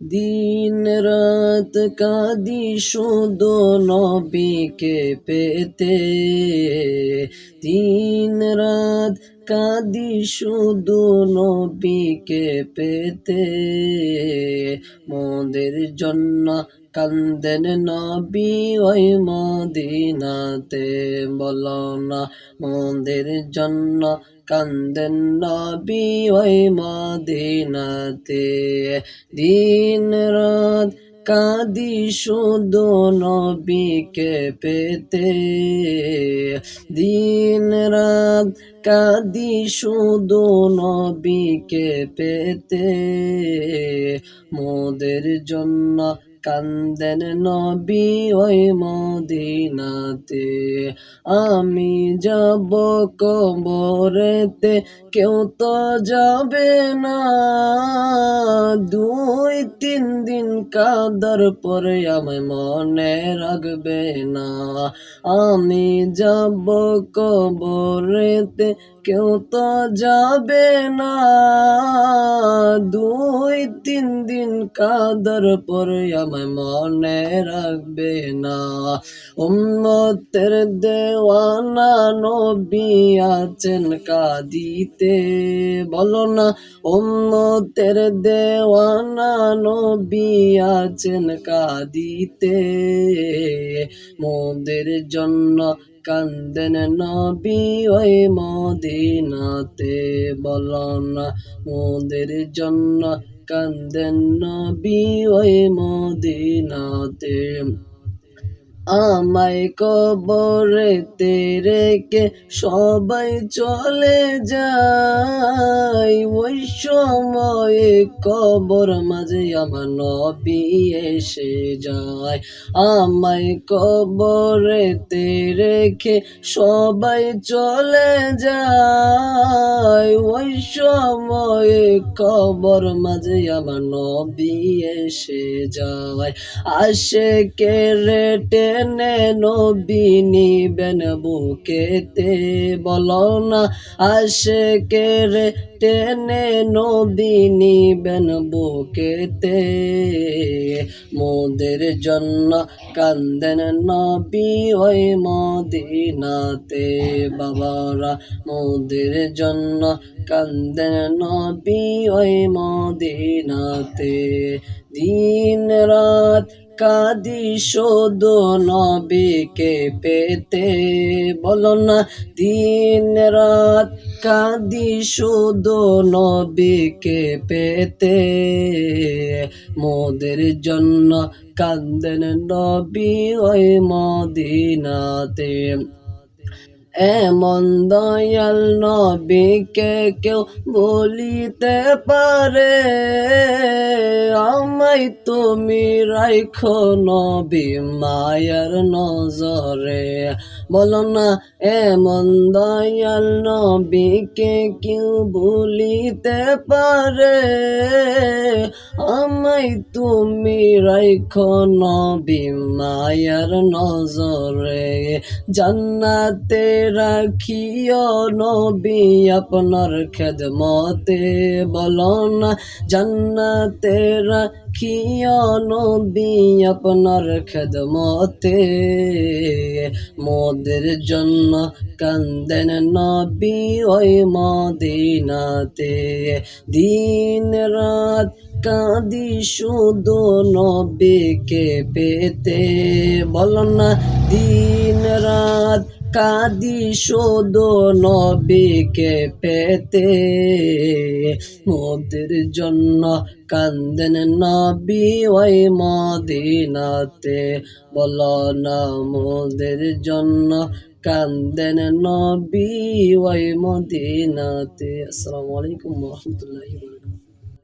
দিন রাত কাদি শুধু নবীকে পেতে। দিন রাত কাদি শুধু নবীকে পেতে। মোদের জন্য কান্দেন নবী ওই মদিনাতে। বলো না, মোদের জন্য কান্দেন নবী ওই মদিনাতে। দিন রাত কাদি শুধু নবীকে পেতে। দিন রাত কাঁদি শুধু নবীকে পেতে। মোদের জন্য কান্দেন নবী ওই মদিনাতে। আমি যাব কবরেতে, কেউ তো যাবে না। দুই তিন দিন কাদার পরে আমায় মনে রাখবে না। আমি যাব কবরেতে, কেউ তো যাবে না। দুই তিন দিন কাদার পরে আমায় মনে রাখবে না। উম্মতের দেওয়ানা নবী আছেন কাদিতে, বলো না, উম্মতের দেওয়ানা নবী আছেন কাদিতে। মোদের জন্য কান্দেন নবী ওই মদিনাতে। বল না, মোদের জন্য কান্দেন নবী ওই মদিনাতে। আমায় কবরেতে রেখে সবাই চলে যায়। ওই সময়ে কবর মাঝে আমার নবী এসে যায়। আমায় কবরেতে রেখে সবাই চলে যায়। ওই সময়ে কবর মাঝে আমার নবী এসে যায়। আসে কে রেটে টেনে নবী নিবেন বুকেতে? বলো না আসে কে রে টেনে নবী নিবেন বুকেতে? মোদের জন্য কান্দেন নবী ওই মদিনাতে। বাবারা, মোদের জন্য কান্দেন নবী ওই মদিনাতে। দিন রাত কাদি শোধ নবীকে পেতে। বলো না, দিন রাত কাদি শোধ নবীকে পেতে। মোদের জন্য কান্দেন নবী ওই মদিনাতে। এমন দয়াল নবীকে কেউ বলিতে পারে। আমায় তুমি রাইখো নবী মায়ার নজরে। বলো না, এমন দয়াল নবীকে কেউ বলিতে পারে? আমায় তুমি রাইখো নবী মায়ার নজরে। জান্নাতে রাখিও নবী আপনার খেদমতে, বলো না জান্নাতে রাখিও নবী আপনার খেদমতে। মোদের জন্য কান্দেন নবী ওই মদিনাতে। দিন রাত কাঁদি শুধু নবীকে পেতে, বল না দিন রাত কাদি শুধু নবীকে পেতে। মোদের জন্য কান্দেন নবী ওই মদিনাতে। বল না, মোদের জন্য কান্দেন নবী ওই মদিনাতে। আসসালামু আলাইকুম রহমতুল্লাহ